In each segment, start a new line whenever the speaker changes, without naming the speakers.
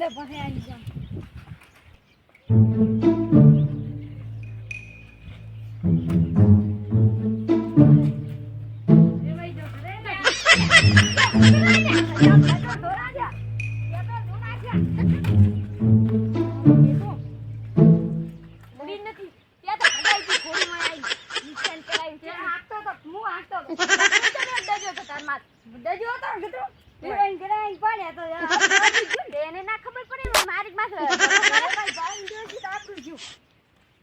મને પાસે આવી જાઉં Thank you.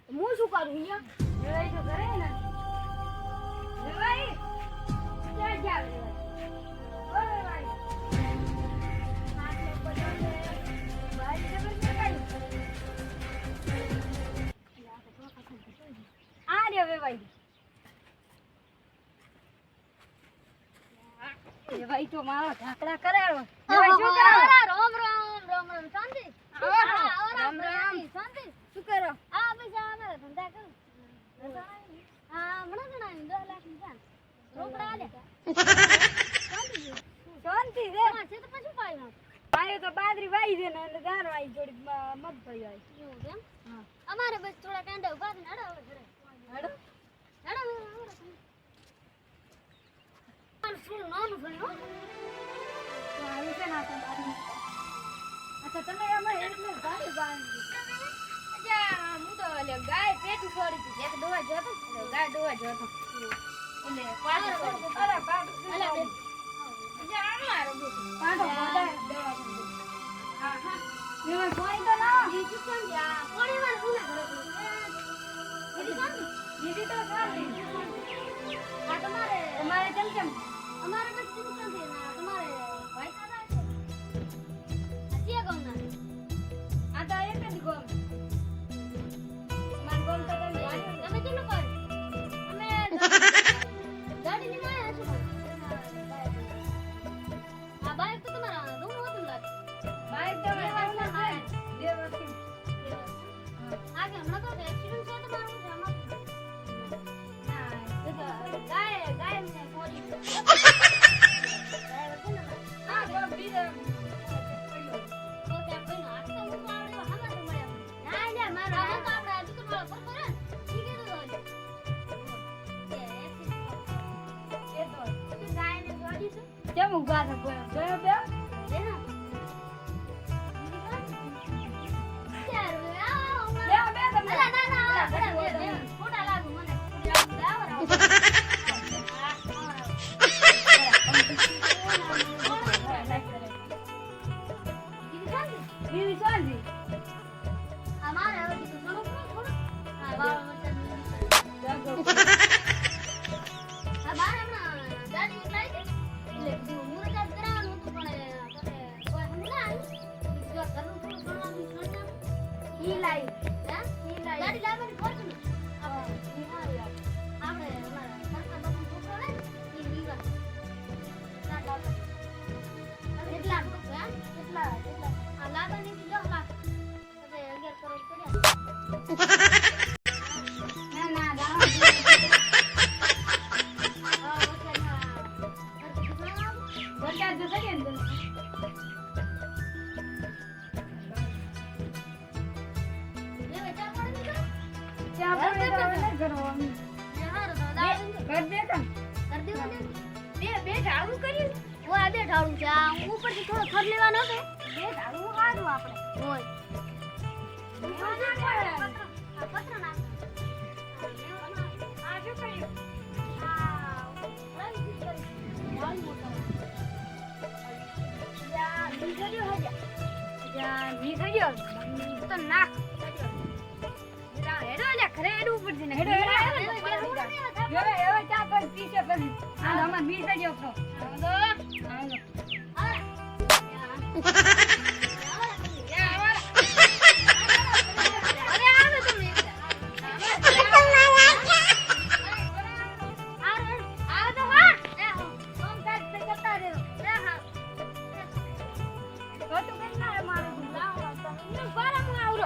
હું શું કરું અહીંયા? લવાઈ ભાઈ. તો મારો ઢાકડા કરારો
રોમ રોમ રોમ રોમ શાંતિ. આ પૈસા હા હમણાં જણાવી દો લાખ રૂપિયા શાંતિ તો પછી પાયો
પાયો તો બાદરી વાઈ દે ને અને ગાર જોડી મત ભાઈ આવી
એવું અમારે બસ થોડા કાંડા ઊભા ને હડો.
હડો
નાનું
ભણ્યો ગાય પેટું છોડી હતી એક દોવા જતો ગાય દોવા જતો એટલે પાડો અરે પાડો
અલા
બે બીજા આનો આરો પાડો પાડો હા હા. મેં તો ના
તમારે
અમારે કેમ કેમ?
અમારે તમારે
咱们过
来吧，来
来来。ઢાળું
છે આ ઉપરથી થોડો ખર લેવાનો
છે ઢાળું હારું ઘરે ચા કરી પી છે પછી આ અમાર
મીઠા જેવો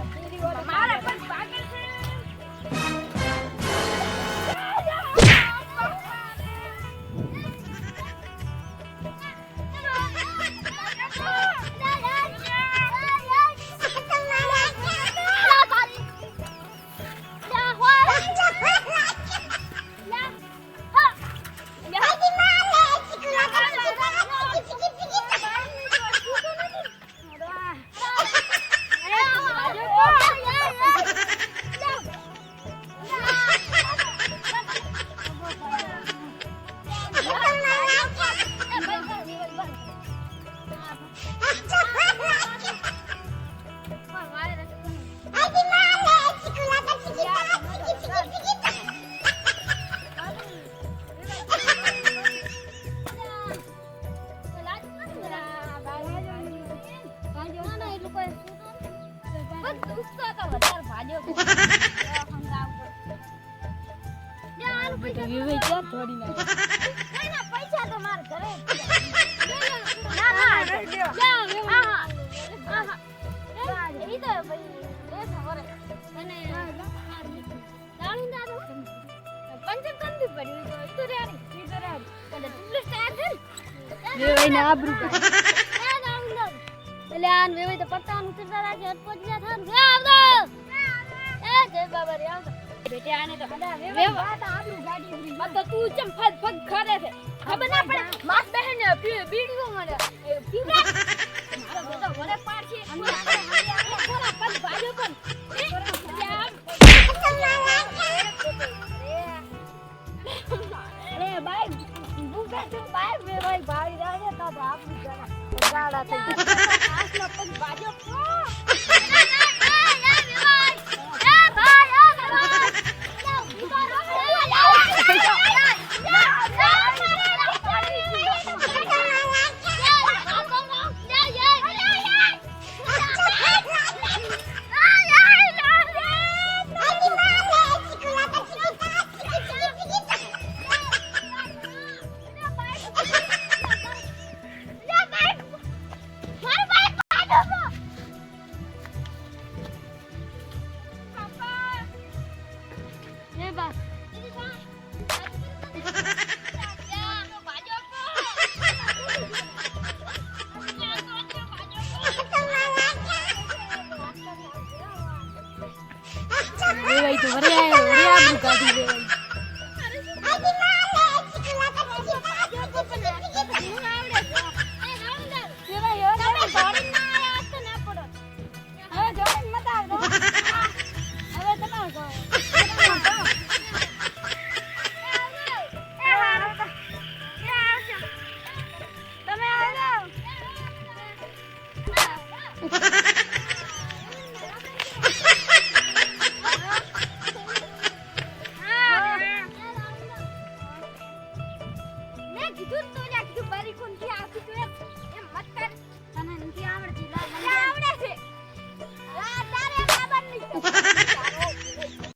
ક્યાં એટલે આન વેવાય તો પત્તાનું ઉતરતા રાખે અટપટ ના થાન ગે આવતો. એ જય બાબા રે આવતો.
બેટે આને તો
બધા
વેવા.
વાત આબરૂ ગાડી ઉડી
તો તું ચમ ફગ ફગ કરે છે. ખબર ના પડે માસ બહેન ને બીડી મને એ પીવડા મારો બેટો પાડ છે અને આપણે આપણે થોડા પગ ભાડ્યો પણ.
Atau.